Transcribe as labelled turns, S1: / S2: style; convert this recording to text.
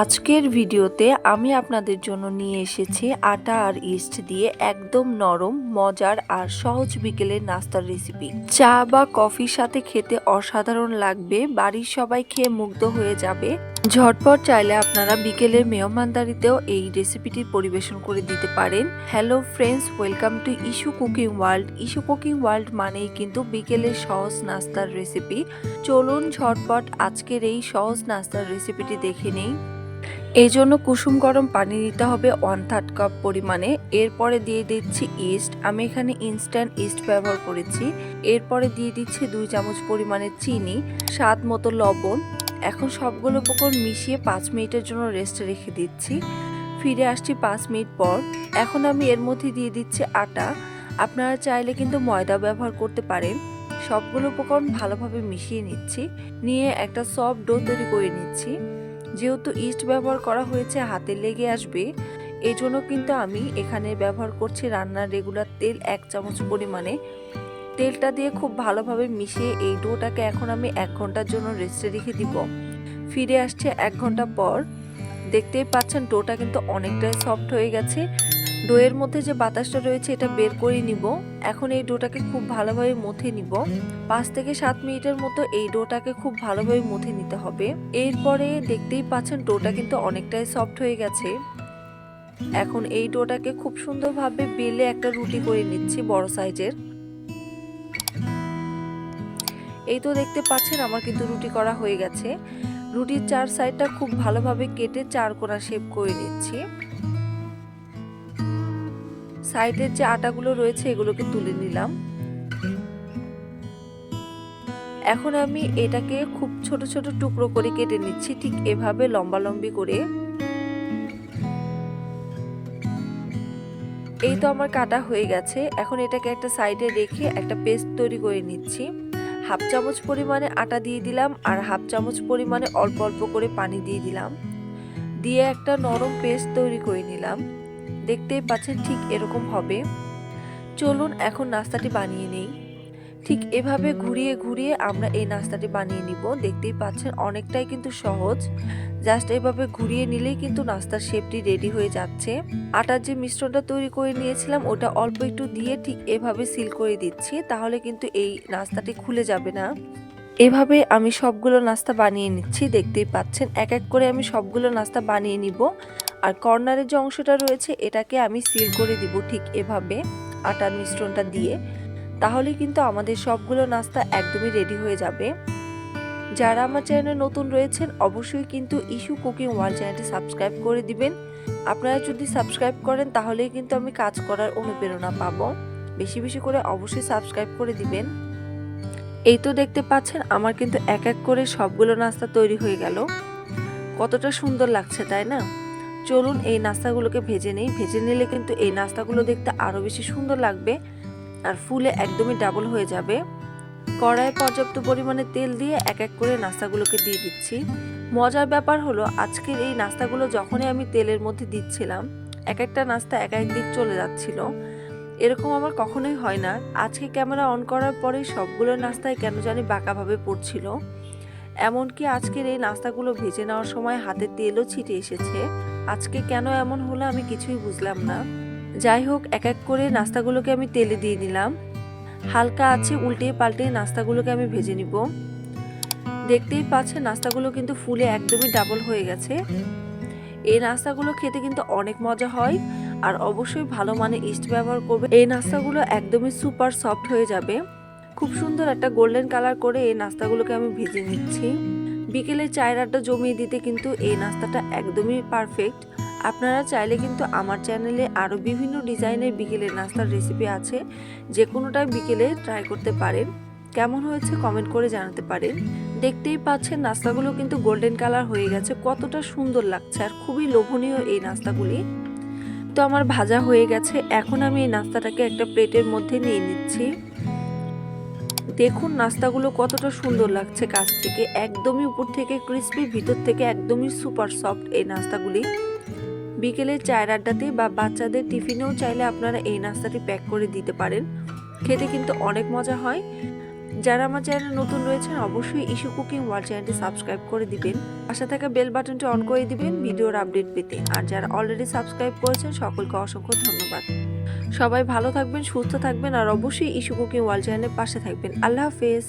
S1: আজকের ভিডিওতে আমি আপনাদের জন্য নিয়ে এসেছি আটা আর ইস্ট দিয়ে একদম নরম, মজার আর সহজ বিকেলের নাস্তার রেসিপি চা বা কফির সাথে খেতে অসাধারণ লাগবে, বাড়ির সবাই খেয়ে মুগ্ধ হয়ে যাবে। ঝটপট চাইলে আপনারা বিকেলের মেহমানদারিতেও এই রেসিপিটি পরিবেশন করে দিতে পারেন। Hello friends welcome to Ishu cooking world Ishu cooking world মানেই কিন্তু বিকেলের সহজ নাস্তার রেসিপি চলুন ঝটপট আজকের এই সহজ নাস্তার রেসিপিটি দেখে নেই। এই জন্য কুসুম গরম পানি দিতে হবে ওয়ান থার্ড কাপ পরিমাণে। এরপরে দিয়ে দিচ্ছি ইস্ট আমি এখানে ইনস্ট্যান্ট ইস্ট ব্যবহার করেছি। এরপরে দিয়ে দিচ্ছি দুই চামচ পরিমাণে চিনি, স্বাদ মতো লবণ। এখন সবগুলো উপকরণ মিশিয়ে পাঁচ মিনিটের জন্য রেস্টে রেখে দিচ্ছি। ফিরে আসছি পাঁচ মিনিট পর। এখন আমি এর মধ্যে দিয়ে দিচ্ছি আটা। আপনারা চাইলে কিন্তু ময়দা ব্যবহার করতে পারেন। সবগুলো উপকরণ ভালোভাবে মিশিয়ে নিচ্ছি। নিয়ে একটা সফট ডো তৈরি করে নিচ্ছি। যেহেতু ইস্ট ব্যবহার করা হয়েছে, হাতে লেগে আসবে। এই জন্য কিন্তু আমি এখানে ব্যবহার করছি রান্নার রেগুলার তেল এক চামচ পরিমাণে। তেলটা দিয়ে খুব ভালোভাবে মিশিয়ে এই ডোটাকে এখন আমি এক ঘণ্টার জন্য রেস্টে রেখে দিব। ফিরে আসছে এক ঘণ্টা পর। দেখতেই পাচ্ছেন, ডোটা কিন্তু অনেকটাই সফট হয়ে গেছে। ডোয়ের মধ্যে যে বাতাসটা রয়েছে এটা বের করে নিব। এখন এই ডোটাকে খুব ভালোভাবে মথে নিব। পাঁচ থেকে সাত মিনিটের মতো এই ডোটাকে খুব ভালোভাবে মথে নিতে হবে। এরপরে দেখতেই পাচ্ছেন ডোটা কিন্তু অনেকটাই সফট হয়ে গেছে। এখন এই ডোটাকে খুব সুন্দরভাবে বেলে একটা রুটি করে নিচ্ছি বড় সাইজের। এই তো দেখতে পাচ্ছেন আমার কিন্তু রুটি করা হয়ে গেছে। রুটির চার সাইডটা খুব ভালোভাবে কেটে চার কোনা শেপ করে নিচ্ছি। সাইডের যে আটাগুলো রয়েছে, এগুলোকে তুলে নিলাম। এখন আমি এটাকে খুব ছোট ছোট টুকরো করে কেটে নিচ্ছি, ঠিক এভাবে লম্বা লম্বি করে। এই তো আমার কাটা হয়ে গেছে। এখন এটাকে একটা সাইডে রেখে একটা পেস্ট তৈরি করে নিচ্ছি। হাফ চামচ পরিমাণে আটা দিয়ে দিলাম আর হাফ চামচ পরিমাণে অল্প অল্প করে পানি দিয়ে দিলাম। দিয়ে একটা নরম পেস্ট তৈরি করে নিলাম। দেখতেই পাচ্ছেন ঠিক এরকম হবে। চলুন এখন নাস্তাটি বানিয়ে নেই। ঠিক এভাবে ঘুরিয়ে ঘুরিয়ে আমরা এই নাস্তাটি বানিয়ে নিব। দেখতেই পাচ্ছেন অনেকটাই কিন্তু সহজ। জাস্ট এভাবে ঘুরিয়ে নিলেই কিন্তু নাস্তার শেপটি রেডি হয়ে যাচ্ছে। আটার যে মিশ্রণটা তৈরি করে নিয়েছিলাম, ওটা অল্প একটু দিয়ে ঠিক এভাবে সিল করে দিচ্ছি, তাহলে কিন্তু এই নাস্তাটি খুলে যাবে না। এভাবে আমি সবগুলো নাস্তা বানিয়ে নিচ্ছি, দেখতেই পাচ্ছেন। এক এক করে আমি সবগুলো নাস্তা বানিয়ে নিব। আর কর্নারের যে অংশটা রয়েছে, এটাকে আমি সিল করে দিব ঠিক এভাবে আটার মিশ্রণটা দিয়ে। তাহলে কিন্তু আমাদের সবগুলো নাস্তা একদমই রেডি হয়ে যাবে। যারা আমার চ্যানেলে নতুন রয়েছেন, অবশ্যই কিন্তু ইস্যু কুকিং ওয়ার্ল্ড চ্যানেলটি সাবস্ক্রাইব করে দিবেন। আপনারা যদি সাবস্ক্রাইব করেন, তাহলেই কিন্তু আমি কাজ করার অনুপ্রেরণা পাবো। বেশি বেশি করে অবশ্যই সাবস্ক্রাইব করে দিবেন। এই তো দেখতে পাচ্ছেন, আমার কিন্তু এক এক করে সবগুলো নাস্তা তৈরি হয়ে গেল। কতটা সুন্দর লাগছে, তাই না? চলুন এই নাস্তাগুলোকে ভেজে নেই। ভেজে নিলে কিন্তু এই নাস্তাগুলো দেখতে আরও বেশি সুন্দর লাগবে আর ফুলে একদমই ডাবল হয়ে যাবে। কড়াইয়ে পর্যাপ্ত পরিমাণে তেল দিয়ে এক এক করে নাস্তাগুলোকে দিয়ে দিচ্ছি। মজার ব্যাপার হলো, আজকের এই নাস্তাগুলো যখনই আমি তেলের মধ্যে দিচ্ছিলাম, এক একটা নাস্তা এক এক দিক চলে যাচ্ছিল। এরকম আমার কখনোই হয় না। আজকে ক্যামেরা অন করার পরে সবগুলো নাস্তায় কেন জানি বাঁকাভাবে পড়ছিল। এমনকি আজকের এই নাস্তাগুলো ভেজে নেওয়ার সময় হাতে তেলও ছিটে এসেছে। আজকে কেন এমন হলো আমি কিছুই বুঝলাম না। যাই হোক, এক এক করে নাস্তাগুলোকে আমি তেলে দিয়ে নিলাম। হালকা আছে, উল্টে পাল্টে নাস্তাগুলোকে আমি ভেজে নিব। দেখতেই পাচ্ছেন, নাস্তাগুলো কিন্তু ফুলে একদমই ডাবল হয়ে গেছে। এই নাস্তাগুলো খেতে কিন্তু অনেক মজা হয় আর অবশ্যই ভালো মানে ইস্ট ব্যবহার করবে। এই নাস্তাগুলো একদমই সুপার সফট হয়ে যাবে। খুব সুন্দর একটা গোল্ডেন কালার করে এই নাস্তাগুলোকে আমি ভেজে নিচ্ছি। বিকেলে চায়ের আড্ডা জমিয়ে দিতে কিন্তু এই নাস্তাটা একদমই পারফেক্ট আপনারা চাইলে কিন্তু আমার চ্যানেলে আরও বিভিন্ন ডিজাইনের বিকেলের নাস্তার রেসিপি আছে। যে কোনোটাই বিকেলে ট্রাই করতে পারেন। কেমন হয়েছে কমেন্ট করে জানাতে পারেন। দেখতেই পাচ্ছেন নাস্তাগুলো কিন্তু গোল্ডেন কালার হয়ে গেছে। কতটা সুন্দর লাগছে আর খুবই লোভনীয় এই নাস্তাগুলি। তো আমার ভাজা হয়ে গেছে। এখন আমি এই নাস্তাটাকে একটা প্লেটের মধ্যে নিয়ে নিচ্ছি। দেখুন নাস্তাগুলো কতটা সুন্দর লাগছে কাছ থেকে। একদমই উপর থেকে ক্রিস্পি ভিতর থেকে একদমই সুপার সফট এই নাস্তাগুলি। বিকেলে চায়ের আড্ডাতে বা বাচ্চাদের টিফিনেও চাইলে আপনারা এই নাস্তাটি প্যাক করে দিতে পারেন। খেতে কিন্তু অনেক মজা হয়। যারা আমার চ্যানেলে নতুন রয়েছেন, অবশ্যই ইস্যু কুকিং ওয়ার্ল্ড চ্যানেলটি সাবস্ক্রাইব করে দিবেন। আশা থাকা বেল বাটনটি অন করে দিবেন ভিডিওর আপডেট পেতে। আর যারা অলরেডি সাবস্ক্রাইব করেছেন, সকলকে অসংখ্য ধন্যবাদ। সবাই ভালো থাকবেন, সুস্থ থাকবেন, আর অবশ্যই ইস্যু কুকিং ওয়ার্ল্ড চ্যানেলের পাশে থাকবেন। আল্লাহ হাফেজ।